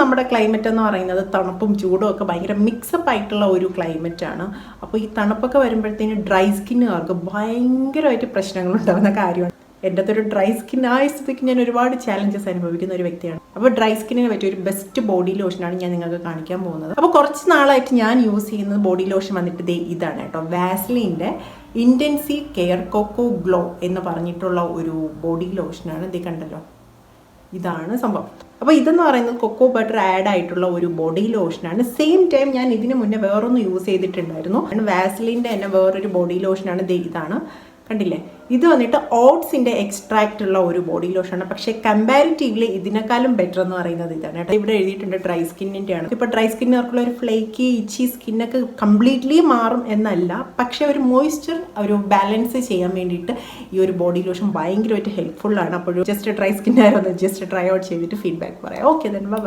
നമ്മുടെ ക്ലൈമറ്റ് എന്ന് പറയുന്നത് തണുപ്പും ചൂടും ഒക്കെ ഭയങ്കര മിക്സപ്പ് ആയിട്ടുള്ള ഒരു ക്ലൈമറ്റ് ആണ്. അപ്പോൾ ഈ തണുപ്പൊക്കെ വരുമ്പോഴത്തേന് ഡ്രൈ സ്കിന്നുകാർക്ക് ഭയങ്കരമായിട്ട് പ്രശ്നങ്ങൾ ഉണ്ടാകുന്ന കാര്യമാണ്. എന്റെ ഒരു ഡ്രൈ സ്കിൻ ആയ സ്ഥിതിക്ക് ഞാൻ ഒരുപാട് ചാലഞ്ചസ് അനുഭവിക്കുന്ന ഒരു വ്യക്തിയാണ്. അപ്പോൾ ഡ്രൈ സ്കിന്നിന് പറ്റിയ ഒരു ബെസ്റ്റ് ബോഡി ലോഷനാണ് ഞാൻ നിങ്ങൾക്ക് കാണിക്കാൻ പോകുന്നത്. അപ്പോൾ കുറച്ച് നാളായിട്ട് ഞാൻ യൂസ് ചെയ്യുന്നത് ബോഡി ലോഷൻ വന്നിട്ട് ദേ ഇതാണ് കേട്ടോ. വാസ്ലിന്റെ ഇന്റൻസീവ് കെയർ കൊക്കോ ഗ്ലോ എന്ന് പറഞ്ഞിട്ടുള്ള ഒരു ബോഡി ലോഷനാണ് ഇത് കണ്ടല്ലോ. ഇതാണ് സംഭവം. അപ്പോൾ ഇതെന്ന് പറയുന്നത് കൊക്കോ ബട്ടർ ആഡ് ആയിട്ടുള്ള ഒരു ബോഡി ലോഷനാണ് സെയിം ടൈം ഞാൻ ഇതിന് മുന്നേ വേറൊന്ന് യൂസ് ചെയ്തിട്ടുണ്ടായിരുന്നു. വാസലിന്റെ തന്നെ വേറൊരു ബോഡി ലോഷനാണ് ഇതാണ്. കണ്ടില്ലേ? ഇത് വന്നിട്ട് ഓട്സിന്റെ എക്സ്ട്രാക്റ്റ് ഉള്ള ഒരു ബോഡി ലോഷൻ ആണ്. പക്ഷേ കമ്പാരിറ്റീവ്ലി ഇതിനേക്കാളും ബെറ്റർ എന്ന് പറയുന്നത് ഇതാണ് കേട്ടോ. ഇവിടെ എഴുതിയിട്ടുണ്ട് ഡ്രൈ സ്കിന്നിന്റെ ആണ് ഇപ്പോൾ ഡ്രൈ സ്കിന്നുകാർക്കുള്ള ഒരു ഫ്ലേക്കി ഇച്ചി സ്കിന്നൊക്കെ കംപ്ലീറ്റ്ലി മാറും എന്നല്ല. പക്ഷേ ഒരു മോയ്സ്ചർ ഒരു ബാലൻസ് ചെയ്യാൻ വേണ്ടിയിട്ട് ഈ ഒരു ബോഡി ലോഷൻ ഭയങ്കരമായിട്ട് ഹെൽപ്ഫുള്ളാണ് അപ്പോൾ ജസ്റ്റ് ഡ്രൈ സ്കിന്നായിരുന്നു ജസ്റ്റ് ട്രൈ ഔട്ട് ചെയ്തിട്ട് ഫീഡ്ബാക്ക് പറയാം. Okay then bye